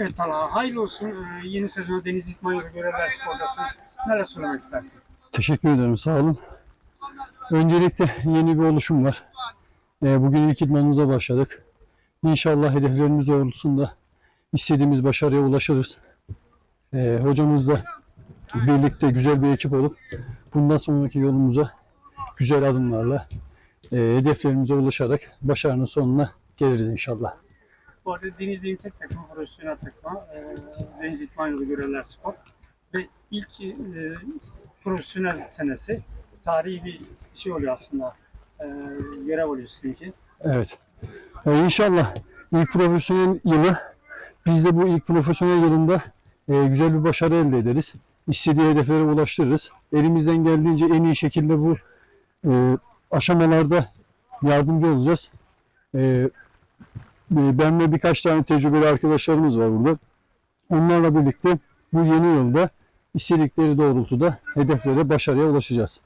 Evet Talha, hayırlı olsun. Ee, yeni sezona Deniz İtman Yolu Görevler Spor'dasın. Neler söylemek istersin? Teşekkür ederim, sağ olun. Öncelikle yeni bir oluşum var. Ee, Bugün ilk idmanımıza başladık. İnşallah hedeflerimiz doğrultusunda istediğimiz başarıya ulaşırız. Ee, Hocamızla birlikte güzel bir ekip olup bundan sonraki yolumuza güzel adımlarla e, hedeflerimize ulaşarak başarının sonuna geliriz inşallah. Bu arada Denizli'nin tek takımı, profesyonel takımı e, Deniz İtman Yolu Görevler Spor. Ve ilk e, profesyonel senesi tarihi bir şey oluyor aslında. E, görev oluyor sizinki. Evet. Ee, inşallah ilk profesyonel yılı biz de bu ilk profesyonel yılında e, güzel bir başarı elde ederiz. İstediği hedeflere ulaştırırız. Elimizden geldiğince en iyi şekilde bu e, aşamalarda yardımcı olacağız. E, e, ben ve birkaç tane tecrübeli arkadaşlarımız var burada. Onlarla birlikte bu yeni yılda istedikleri doğrultuda hedeflere, başarıya ulaşacağız.